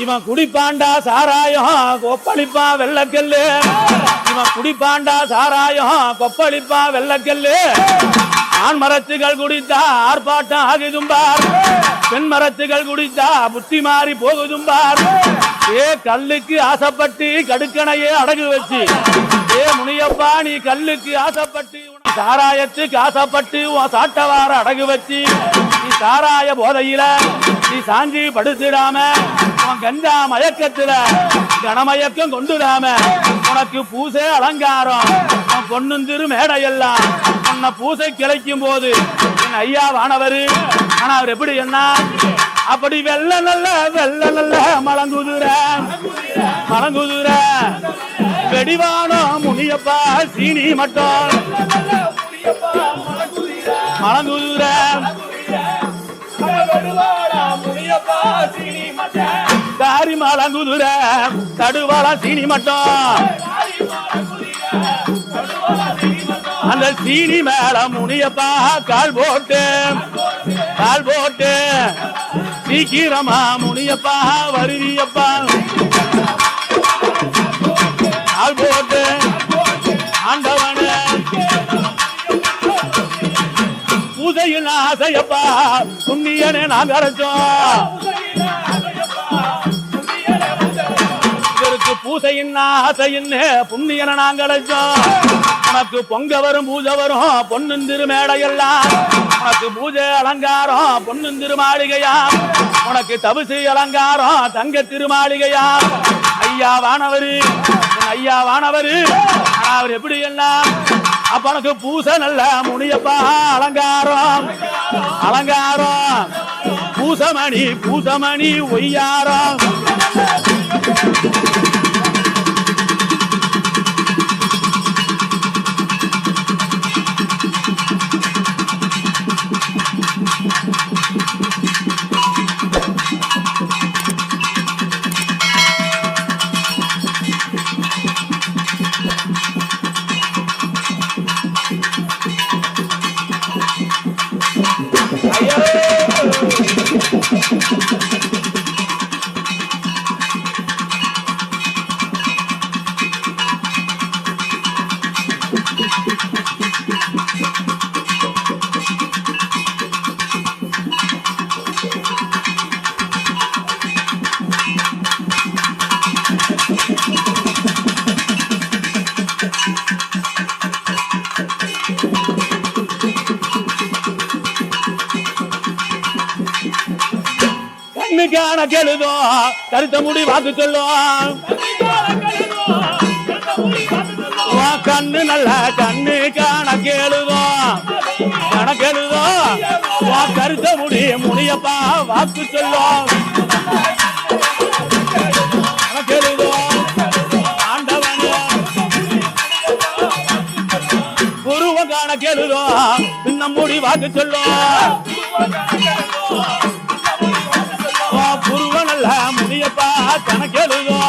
இவன் குடிப்பாண்டா சாராயம் கொப்பளிப்பா வெள்ளக்கல்லு. இவன் குடிப்பாண்டா சாராயம் கொப்பளிப்பா வெள்ளக்கல்லு. ஆண் மரத்துகள் குடித்தா ஆர்ப்பாட்டம் ஆகுதும்பார் பெண் மரத்துகள் குடித்தா புத்தி மாறி போகுதும்பார் ஏ கல்லுக்கு ஆசைப்பட்டு கடுக்கணையே அடகு வச்சு. ஏ முனியப்பா நீ கல்லுக்கு ஆசைப்பட்டு சாராயத்துக்கு ஆசைப்பட்டு உன் சாட்டவார அடகு வச்சு. நீ சாராய போதையில நீ சாஞ்சி படுத்திடாம உன் கஞ்சா மயக்கத்துல கனமயக்கம் கொண்டுடாம உனக்கு பூசை அலங்காரம். உன் பொண்ணுந்திரு மேடையெல்லாம் உன்னை பூசை கிளைக்கும் போது என் ஐயா வானவரு. ஆனா அவர் எப்படி என்ன? அப்படி வெள்ள நல்ல வெள்ள நல்ல மலங்குதுற. மலங்குதுர வெடிவானோ முனியப்பா சீனி மட்டும் மலங்குதுற. தாரி மலங்குதுற தடுவாள சீனி மட்டும். அந்த சீனி மேல முனியப்பா கால் போட்டு கால் போட்டு. சீக்கிரமா முனியப்பா வருவியப்பா. கால் போட்டு ஆண்டவன. பூஜையில் ஆசையப்பா புண்ணியனே நான் கரைச்சோம். இதற்கு பூசையின் புண்ணியன நாங்கள் கிடைச்சோம் உனக்கு பொங்க வரும் பூஜை வரும் பொன்னுந்திரு திருமேடையெல்லாம். உனக்கு பூஜை அலங்காரம் பொன்னுந்திரு திருமாளிகையா உனக்கு தபசு அலங்காரம் தங்க திருமாளிகையா ஐயா வானவரு ஐயா வானவரு. அவர் எப்படி எல்லாம்? அப்ப உனக்கு பூசை நல்ல முனியப்பா அலங்காரம். அலங்காரம். பூசமணி பூசமணி ஒய்யாரம். கண்ணுக்கான கெழுதோ கருத்த முடி பார்த்து சொல்லும் கண்ணு நல்ல கண்ணு காண கேளுதோ கணக்கெழுதோ வா கருத்த முடி முடியப்பா வாக்கு சொல்லும் கணக்கெழுதோ ஆண்டவனே. குருவ காண கேளுதோ இன்னும் முடி வாக்கு சொல்லும் கணக்கெழுதோ